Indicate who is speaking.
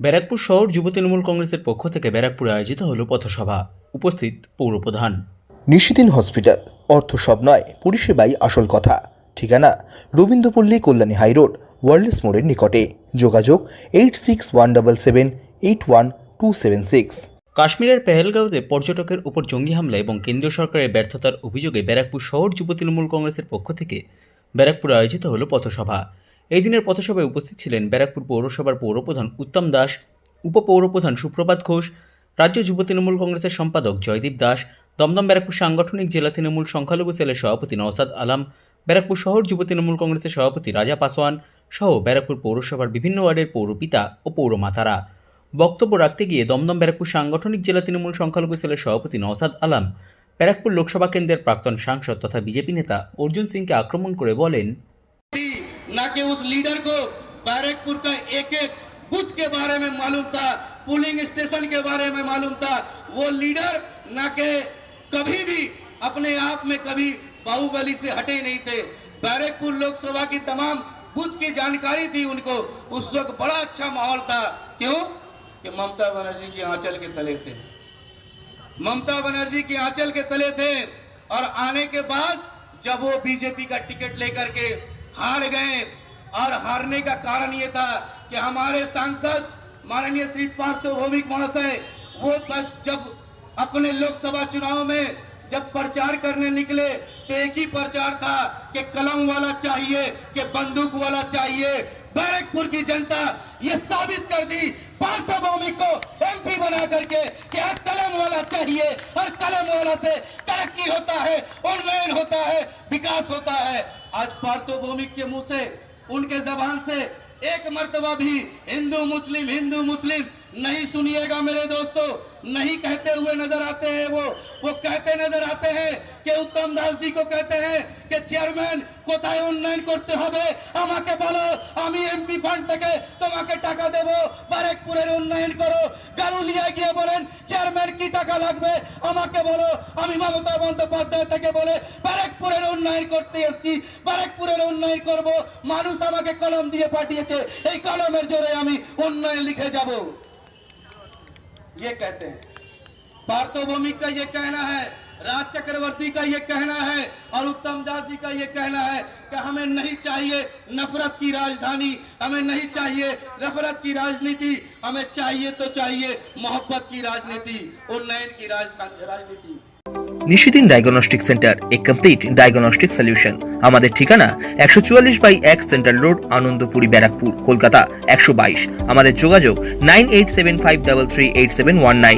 Speaker 1: ব্যারাকপুর শহর যুব তৃণমূল কংগ্রেসের পক্ষ থেকে ব্যারাকপুরে আয়োজিত হল পথসভা। উপস্থিত পৌরপ্রধান
Speaker 2: নিশিদিন হসপিটাল। অর্থ সব নয় পরিষেবাই আসল কথা। ঠিকানা রবীন্দ্রপল্লী কল্যাণী হাইরোড ওয়ার্ল্ডস মোড়ের নিকটে। যোগাযোগ eight six one double seven eight one two seven six.
Speaker 1: কাশ্মীরের পেহেলগাঁওতে পর্যটকের উপর জঙ্গি হামলা এবং কেন্দ্রীয় সরকারের ব্যর্থতার অভিযোগে ব্যারাকপুর শহর যুব তৃণমূল কংগ্রেসের পক্ষ থেকে ব্যারাকপুরে আয়োজিত হল পথসভা। এই দিনের পথসভায় উপস্থিত ছিলেন ব্যারাকপুর পৌরসভার পৌরপ্রধান উত্তম দাস, উপপৌরপ্রধান সুপ্রভাত ঘোষ, রাজ্য যুব তৃণমূল কংগ্রেসের সম্পাদক জয়দীপ দাস, দমদম ব্যারাকপুর সাংগঠনিক জেলা তৃণমূল সংখ্যালঘু সেলের সভাপতি নওসাদ আলাম, ব্যারাকপুর শহর যুব তৃণমূল কংগ্রেসের সভাপতি রাজা পাসওয়ান সহ ব্যারাকপুর পৌরসভার বিভিন্ন ওয়ার্ডের পৌরপিতা ও পৌরমাতারা। বক্তব্য রাখতে গিয়ে দমদম ব্যারাকপুর সাংগঠনিক জেলা তৃণমূল সংখ্যালঘু সেলের সভাপতি নওসাদ আলাম ব্যারাকপুর লোকসভা কেন্দ্রের প্রাক্তন সাংসদ তথা বিজেপি নেতা অর্জুন সিংকে আক্রমণ করে বলেন
Speaker 3: ना कि उस लीडर को बैरकपुर का एक एक बुथ के बारे में मालूम था, पुलिंग स्टेशन के बारे में मालूम था। वो लीडर ना कि कभी भी अपने आप में कभी बाहुबली से हटे नहीं थे। बैरकपुर लोकसभा की तमाम बुथ की जानकारी थी उनको। उस वक्त बड़ा अच्छा माहौल था। क्यों? कि ममता बनर्जी की आंचल के तले थे। ममता बनर्जी के आंचल के तले थे। और आने के बाद जब वो बीजेपी का टिकट लेकर के हार गए। और हारने का कारण ये था कि हमारे सांसद माननीय श्री पार्थो भौमिक महाशय वो जब अपने लोकसभा चुनाव में जब प्रचार करने निकले तो एक ही प्रचार था कि कलम वाला चाहिए, कि बंदूक वाला चाहिए, बैरकपुर की जनता ये साबित कर दी पार्थो भौमिक को एमपी बना करके, कि कलम वाला चाहिए और कलम वाला से तरक्की होता है, उन्नयन होता है, विकास होता है। आज पार्थो भौमिक के मुँह से, उनके जबान से एक मरतबा भी हिंदू मुस्लिम हिंदू मुस्लिम नहीं सुनिएगा मेरे दोस्तों। नहीं कहते हुए नज़र आते हैं वो वो कहते नज़र आते हैं कि उत्तम दास जी को कहते हैं कि চেয়ারম্যান কোথায় উন্নয়ন করতে হবে আমাকে বলো আমি এমপি ফান্ড থেকে তোমাকে টাকা দেব বারেকপুরের উন্নয়ন করো গারুলিয়া গিয়ে বলেন চেয়ারম্যান কি টাকা লাগবে আমাকে বলো আমি মমতা বন্দ্যোপাধ্যায় থেকে বলে বারেকপুরের উন্নয়ন করতে এসেছি বারেকপুরের উন্নয়ন করব মানুষ আমাকে কলম দিয়ে পাঠিয়েছে এই কলমের জোরে আমি উন্নয়ন লিখে যাব ये कहते हैं पार्थो भौमिक का ये कहना है राज चक्रवर्ती का ये कहना है और उत्तम दास जी का ये कहना है कि हमें नहीं चाहिए नफरत की राजधानी हमें नहीं चाहिए नफरत की राजनीति हमें चाहिए तो चाहिए मोहब्बत की राजनीति उन्नयन की राजधानी राजनीति
Speaker 2: Nishidin diagnostic centre a complete diagnostic solution আমাদের ঠিকানা একশো চুয়াল্লিশ বাই এক সেন্ট্রাল রোড আনন্দপুরি ব্যারাকপুর কলকাতা একশো বাইশ আমাদের যোগাযোগ nine eight seven five double three eight seven one nine